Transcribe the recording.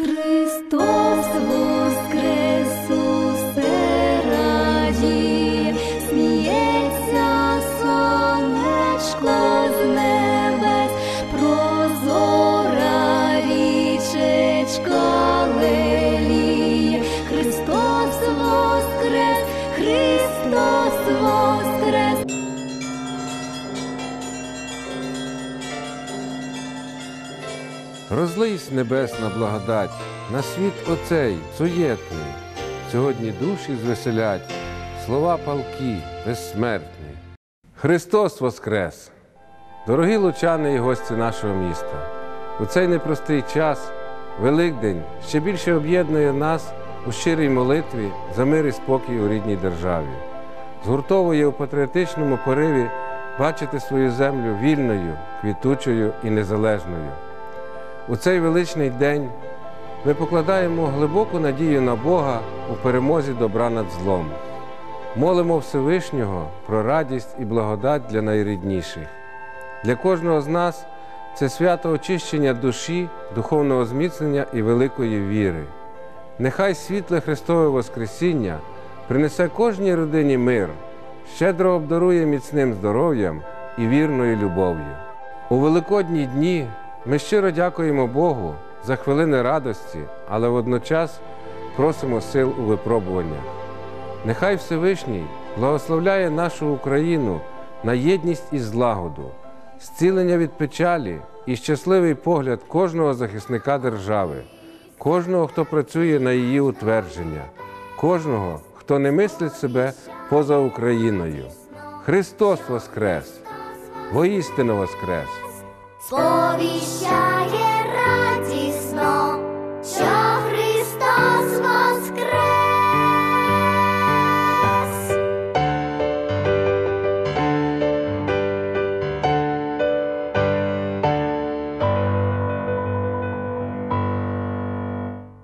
Христос Розлийсь небесна благодать на світ оцей суєтний. Сьогодні душі звеселять, слова палки, безсмертні. Христос Воскрес! Дорогі лучани і гості нашого міста! У цей непростий час Великдень ще більше об'єднує нас у щирій молитві за мир і спокій у рідній державі. Згуртовує у патріотичному пориві бачити свою землю вільною, квітучою і незалежною. У цей величний день ми покладаємо глибоку надію на Бога у перемозі добра над злом. Молимо Всевишнього про радість і благодать для найрідніших. Для кожного з нас це свято очищення душі, духовного зміцнення і великої віри. Нехай світле Христове Воскресіння принесе кожній родині мир, щедро обдарує міцним здоров'ям і вірною любов'ю. У великодні дні ми щиро дякуємо Богу за хвилини радості, але водночас просимо сил у випробуваннях. Нехай Всевишній благословляє нашу Україну на єдність і злагоду, зцілення від печалі і щасливий погляд кожного захисника держави, кожного, хто працює на її утвердження, кожного, хто не мислить себе поза Україною. Христос Воскрес! Воістину Воскрес! сповіщає.